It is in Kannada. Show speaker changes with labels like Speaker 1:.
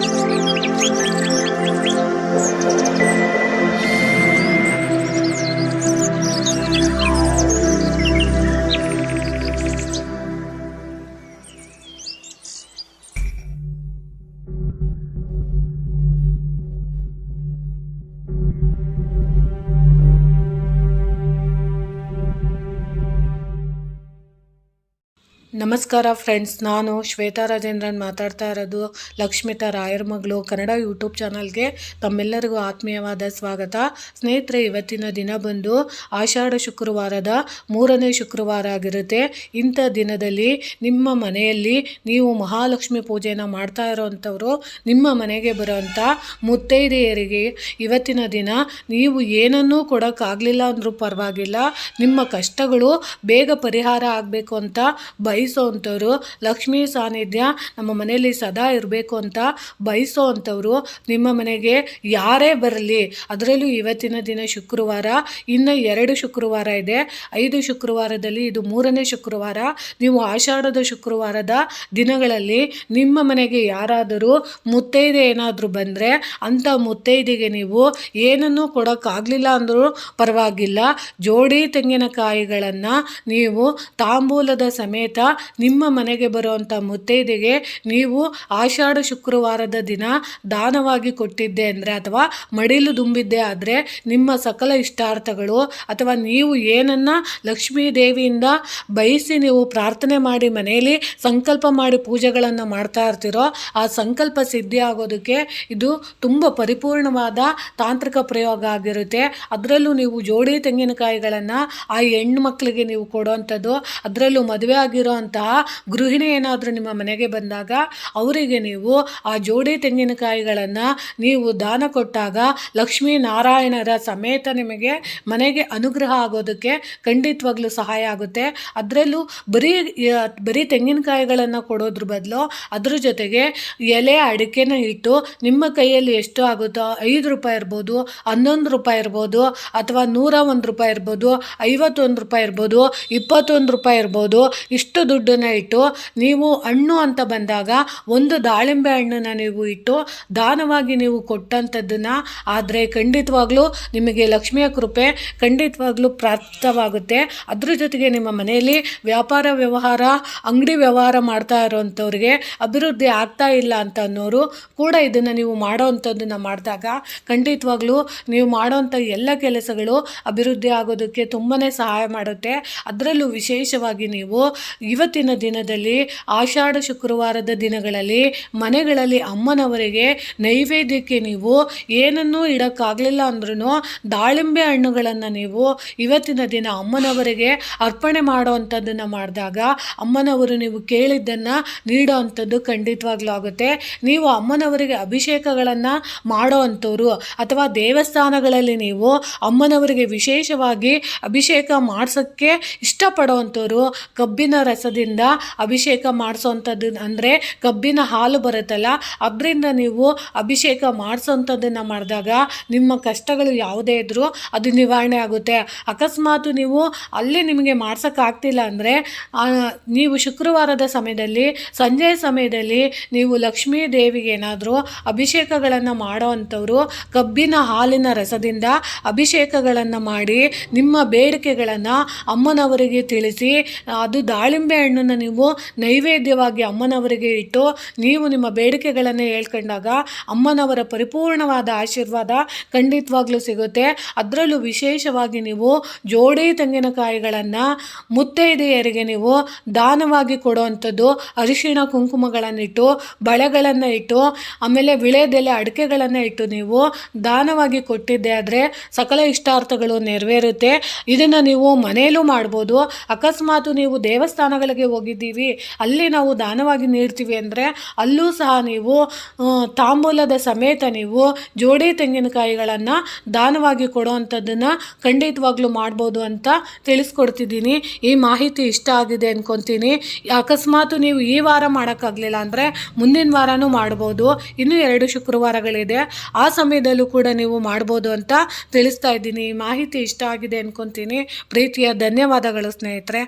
Speaker 1: Música ನಮಸ್ಕಾರ ಫ್ರೆಂಡ್ಸ್, ನಾನು ಶ್ವೇತಾ ರಾಜೇಂದ್ರನ್ ಮಾತಾಡ್ತಾ ಇರೋದು ಲಕ್ಷ್ಮಿತಾ ರಾಯರ್ ಮಗಳು ಕನ್ನಡ ಯೂಟ್ಯೂಬ್ ಚಾನಲ್ಗೆ ತಮ್ಮೆಲ್ಲರಿಗೂ ಆತ್ಮೀಯವಾದ ಸ್ವಾಗತ. ಸ್ನೇಹಿತರೆ, ಇವತ್ತಿನ ದಿನ ಬಂದು ಆಷಾಢ ಶುಕ್ರವಾರದ ಮೂರನೇ ಶುಕ್ರವಾರ ಆಗಿರುತ್ತೆ. ಇಂಥ ದಿನದಲ್ಲಿ ನಿಮ್ಮ ಮನೆಯಲ್ಲಿ ನೀವು ಮಹಾಲಕ್ಷ್ಮಿ ಪೂಜೆಯನ್ನು ಮಾಡ್ತಾ ಇರೋವಂಥವ್ರು ನಿಮ್ಮ ಮನೆಗೆ ಬರೋವಂಥ ಮುತ್ತೈದೆಯರಿಗೆ ಇವತ್ತಿನ ದಿನ ನೀವು ಏನನ್ನೂ ಕೊಡೋಕ್ಕಾಗಲಿಲ್ಲ ಅಂದರೂ ಪರವಾಗಿಲ್ಲ. ನಿಮ್ಮ ಕಷ್ಟಗಳು ಬೇಗ ಪರಿಹಾರ ಆಗಬೇಕು ಅಂತ ಬಯಸೋವಂಥವ್ರು, ಲಕ್ಷ್ಮೀ ಸಾನ್ನಿಧ್ಯ ನಮ್ಮ ಮನೆಯಲ್ಲಿ ಸದಾ ಇರಬೇಕು ಅಂತ ಬಯಸೋ ಅಂಥವ್ರು ನಿಮ್ಮ ಮನೆಗೆ ಯಾರೇ ಬರಲಿ, ಅದರಲ್ಲೂ ಇವತ್ತಿನ ದಿನ ಶುಕ್ರವಾರ, ಇನ್ನು ಎರಡು ಶುಕ್ರವಾರ ಇದೆ. ಐದು ಶುಕ್ರವಾರದಲ್ಲಿ ಇದು ಮೂರನೇ ಶುಕ್ರವಾರ. ನೀವು ಆಷಾಢದ ಶುಕ್ರವಾರದ ದಿನಗಳಲ್ಲಿ ನಿಮ್ಮ ಮನೆಗೆ ಯಾರಾದರೂ ಮುತ್ತೈದೆ ಏನಾದರೂ ಬಂದರೆ ಅಂಥ ಮುತ್ತೈದೆಗೆ ನೀವು ಏನನ್ನೂ ಕೊಡೋಕ್ಕಾಗಲಿಲ್ಲ ಅಂದರೂ ಪರವಾಗಿಲ್ಲ. ಜೋಡಿ ತೆಂಗಿನಕಾಯಿಗಳನ್ನು ನೀವು ತಾಂಬೂಲದ ಸಮೇತ ನಿಮ್ಮ ಮನೆಗೆ ಬರುವಂಥ ಮುತ್ತೈದೆಗೆ ನೀವು ಆಷಾಢ ಶುಕ್ರವಾರದ ದಿನ ದಾನವಾಗಿ ಕೊಟ್ಟಿದ್ದೆ ಅಂದರೆ ಅಥವಾ ಮಡಿಲು ದುಂಬಿದ್ದೆ ಆದರೆ ನಿಮ್ಮ ಸಕಲ ಇಷ್ಟಾರ್ಥಗಳು ಅಥವಾ ನೀವು ಏನನ್ನ ಲಕ್ಷ್ಮೀ ದೇವಿಯಿಂದ ಬಯಸಿ ನೀವು ಪ್ರಾರ್ಥನೆ ಮಾಡಿ ಮನೆಯಲ್ಲಿ ಸಂಕಲ್ಪ ಮಾಡಿ ಪೂಜೆಗಳನ್ನು ಮಾಡ್ತಾ ಇರ್ತೀರೋ ಆ ಸಂಕಲ್ಪ ಸಿದ್ಧಿ ಆಗೋದಕ್ಕೆ ಇದು ತುಂಬ ಪರಿಪೂರ್ಣವಾದ ತಾಂತ್ರಿಕ ಪ್ರಯೋಗ ಆಗಿರುತ್ತೆ. ಅದರಲ್ಲೂ ನೀವು ಜೋಡಿ ತೆಂಗಿನಕಾಯಿಗಳನ್ನು ಆ ಹೆಣ್ಣು ಮಕ್ಕಳಿಗೆ ನೀವು ಕೊಡುವಂಥದ್ದು, ಅದರಲ್ಲೂ ಮದುವೆ ಆಗಿರೋಂತಹ ಗೃಹಿಣಿ ಏನಾದರೂ ನಿಮ್ಮ ಮನೆಗೆ ಬಂದಾಗ ಅವರಿಗೆ ನೀವು ಆ ಜೋಡಿ ತೆಂಗಿನಕಾಯಿಗಳನ್ನು ನೀವು ದಾನ ಕೊಟ್ಟಾಗ ಲಕ್ಷ್ಮೀ ನಾರಾಯಣರ ಸಮೇತ ನಿಮಗೆ ಮನೆಗೆ ಅನುಗ್ರಹ ಆಗೋದಕ್ಕೆ ಖಂಡಿತವಾಗ್ಲೂ ಸಹಾಯ ಆಗುತ್ತೆ. ಅದರಲ್ಲೂ ಬರೀ ಬರೀ ತೆಂಗಿನಕಾಯಿಗಳನ್ನು ಕೊಡೋದ್ರ ಬದಲು ಅದ್ರ ಜೊತೆಗೆ ಎಲೆ ಅಡಿಕೆನ ಇಟ್ಟು ನಿಮ್ಮ ಕೈಯಲ್ಲಿ ಎಷ್ಟು ಆಗುತ್ತೋ ಐದು ರೂಪಾಯಿ ಇರ್ಬೋದು, ಹನ್ನೊಂದು ರೂಪಾಯಿ ಇರ್ಬೋದು, ಅಥವಾ ನೂರ ಒಂದು ರೂಪಾಯಿ ಇರ್ಬೋದು, ಐವತ್ತೊಂದು ರೂಪಾಯಿ ಇರ್ಬೋದು, ಇಪ್ಪತ್ತೊಂದು ರೂಪಾಯಿ ಇರ್ಬೋದು, ಇಷ್ಟು ದುಡ್ಡನ್ನು ಇಟ್ಟು ನೀವು ಹಣ್ಣು ಅಂತ ಬಂದಾಗ ಒಂದು ದಾಳಿಂಬೆ ಹಣ್ಣನ್ನ ನೀವು ಇಟ್ಟು ದಾನವಾಗಿ ನೀವು ಕೊಟ್ಟಂಥದ್ದನ್ನ, ಆದರೆ ಖಂಡಿತವಾಗ್ಲೂ ನಿಮಗೆ ಲಕ್ಷ್ಮಿಯ ಕೃಪೆ ಖಂಡಿತವಾಗ್ಲೂ ಪ್ರಾಪ್ತವಾಗುತ್ತೆ. ಅದ್ರ ಜೊತೆಗೆ ನಿಮ್ಮ ಮನೆಯಲ್ಲಿ ವ್ಯಾಪಾರ ವ್ಯವಹಾರ, ಅಂಗಡಿ ವ್ಯವಹಾರ ಮಾಡ್ತಾ ಇರೋವಂಥವ್ರಿಗೆ ಅಭಿವೃದ್ಧಿ ಆಗ್ತಾ ಇಲ್ಲ ಅಂತ ಅನ್ನೋರು ಕೂಡ ಇದನ್ನು ನೀವು ಮಾಡೋವಂಥದ್ದನ್ನು ಮಾಡಿದಾಗ ಖಂಡಿತವಾಗ್ಲೂ ನೀವು ಮಾಡೋವಂಥ ಎಲ್ಲ ಕೆಲಸಗಳು ಅಭಿವೃದ್ಧಿ ಆಗೋದಕ್ಕೆ ತುಂಬಾ ಸಹಾಯ ಮಾಡುತ್ತೆ. ಅದರಲ್ಲೂ ವಿಶೇಷವಾಗಿ ನೀವು ಇವತ್ತಿನ ದಿನದಲ್ಲಿ ಆಷಾಢ ಶುಕ್ರವಾರದ ದಿನಗಳಲ್ಲಿ ಮನೆಗಳಲ್ಲಿ ಅಮ್ಮನವರಿಗೆ ನೈವೇದ್ಯಕ್ಕೆ ನೀವು ಏನನ್ನೂ ಇಡೋಕ್ಕಾಗಲಿಲ್ಲ ಅಂದ್ರೂ ದಾಳಿಂಬೆ ಹಣ್ಣುಗಳನ್ನು ನೀವು ಇವತ್ತಿನ ದಿನ ಅಮ್ಮನವರಿಗೆ ಅರ್ಪಣೆ ಮಾಡುವಂಥದ್ದನ್ನು ಮಾಡಿದಾಗ ಅಮ್ಮನವರು ನೀವು ಕೇಳಿದ್ದನ್ನು ನೀಡೋ ಅಂಥದ್ದು ಖಂಡಿತವಾಗ್ಲೂ ಆಗುತ್ತೆ. ನೀವು ಅಮ್ಮನವರಿಗೆ ಅಭಿಷೇಕಗಳನ್ನು ಮಾಡೋ ಅಂಥವ್ರು ಅಥವಾ ದೇವಸ್ಥಾನಗಳಲ್ಲಿ ನೀವು ಅಮ್ಮನವರಿಗೆ ವಿಶೇಷವಾಗಿ ಅಭಿಷೇಕ ಮಾಡಿಸೋಕ್ಕೆ ಇಷ್ಟಪಡೋವಂಥವ್ರು ಕಬ್ಬಿನ ರಸದಿಂದ ಅಭಿಷೇಕ ಮಾಡಿಸೋವಂಥದ್ದು ಅಂದರೆ ಕಬ್ಬಿನ ಹಾಲು ಬರುತ್ತಲ್ಲ, ಅದರಿಂದ ನೀವು ಅಭಿಷೇಕ ಮಾಡಿಸೋವಂಥದ್ದನ್ನು ಮಾಡಿದಾಗ ನಿಮ್ಮ ಕಷ್ಟಗಳು ಯಾವುದೇ ಇದ್ದರೂ ಅದು ನಿವಾರಣೆ ಆಗುತ್ತೆ. ಅಕಸ್ಮಾತ್ ನೀವು ಅಲ್ಲಿ ನಿಮಗೆ ಮಾಡ್ಸೋಕ್ಕಾಗ್ತಿಲ್ಲ ಅಂದರೆ ನೀವು ಶುಕ್ರವಾರದ ಸಮಯದಲ್ಲಿ, ಸಂಜೆ ಸಮಯದಲ್ಲಿ ನೀವು ಲಕ್ಷ್ಮೀ ದೇವಿಗೆ ಏನಾದರೂ ಅಭಿಷೇಕಗಳನ್ನು ಮಾಡೋವಂಥವ್ರು ಕಬ್ಬಿನ ಹಾಲಿನ ರಸದಿಂದ ಅಭಿಷೇಕಗಳನ್ನು ಮಾಡಿ ನಿಮ್ಮ ಬೇಡಿಕೆಗಳನ್ನು ಅಮ್ಮನವರಿಗೆ ತಿಳಿಸಿ, ಅದು ದಾಳಿಂಬೆ ಹಣ್ಣನ್ನು ನೀವು ನೈವೇದ್ಯವಾಗಿ ಅಮ್ಮನವರಿಗೆ ಇಟ್ಟು ನೀವು ನಿಮ್ಮ ಬೇಡಿಕೆಗಳನ್ನು ಹೇಳ್ಕೊಂಡಾಗ ಅಮ್ಮನವರ ಪರಿಪೂರ್ಣವಾದ ಆಶೀರ್ವಾದ ಖಂಡಿತವಾಗ್ಲೂ ಸಿಗುತ್ತೆ. ಅದರಲ್ಲೂ ವಿಶೇಷವಾಗಿ ನೀವು ಜೋಡಿ ತೆಂಗಿನಕಾಯಿಗಳನ್ನು ಮುತ್ತೈದೆಯರಿಗೆ ನೀವು ದಾನವಾಗಿ ಕೊಡುವಂಥದ್ದು ಅರಿಶಿಣ ಕುಂಕುಮಗಳನ್ನಿಟ್ಟು ಬಳೆಗಳನ್ನು ಇಟ್ಟು, ಆಮೇಲೆ ವಿಳೆದೆಲೆ ಅಡಿಕೆಗಳನ್ನು ಇಟ್ಟು ನೀವು ದಾನವಾಗಿ ಕೊಟ್ಟಿದ್ದೆ ಆದರೆ ಸಕಲ ಇಷ್ಟಾರ್ಥಗಳು ನೆರವೇರುತ್ತೆ. ಇದನ್ನು ನೀವು ಮನೆಯಲ್ಲೂ ಮಾಡ್ಬೋದು. ಅಕಸ್ಮಾತ್ ನೀವು ದೇವಸ್ಥಾನಗಳಿಗೆ ಹೋಗಿದ್ದೀವಿ. ಅಲ್ಲಿ ನಾವು ದಾನವಾಗಿ ನೀಡ್ತೀವಿ ಅಂದರೆ ಅಲ್ಲೂ ಸಹ ನೀವು ತಾಂಬೂಲದ ಸಮೇತ ನೀವು ಜೋಡಿ ತೆಂಗಿನಕಾಯಿಗಳನ್ನು ದಾನವಾಗಿ ಕೊಡುವಂಥದ್ದನ್ನು ಖಂಡಿತವಾಗ್ಲೂ ಮಾಡ್ಬೋದು ಅಂತ ತಿಳಿಸ್ಕೊಡ್ತಿದ್ದೀನಿ. ಈ ಮಾಹಿತಿ ಇಷ್ಟ ಆಗಿದೆ ಅಂದ್ಕೊತೀನಿ ಅಕಸ್ಮಾತ್ ನೀವು ಈ ವಾರ ಮಾಡೋಕ್ಕಾಗಲಿಲ್ಲ ಅಂದರೆ ಮುಂದಿನ ವಾರನೂ ಮಾಡ್ಬೋದು. ಇನ್ನೂ ಎರಡು ಶುಕ್ರವಾರಗಳಿದೆ. ಆ ಸಮಯದಲ್ಲೂ ಕೂಡ ನೀವು ಮಾಡ್ಬೋದು ಅಂತ ತಿಳಿಸ್ತಾ ಇದ್ದೀನಿ. ಈ ಮಾಹಿತಿ ಇಷ್ಟ ಆಗಿದೆ ಅಂದ್ಕೊತೀನಿ ಪ್ರೀತಿಯ ಧನ್ಯವಾದಗಳು ಸ್ನೇಹಿತರೆ.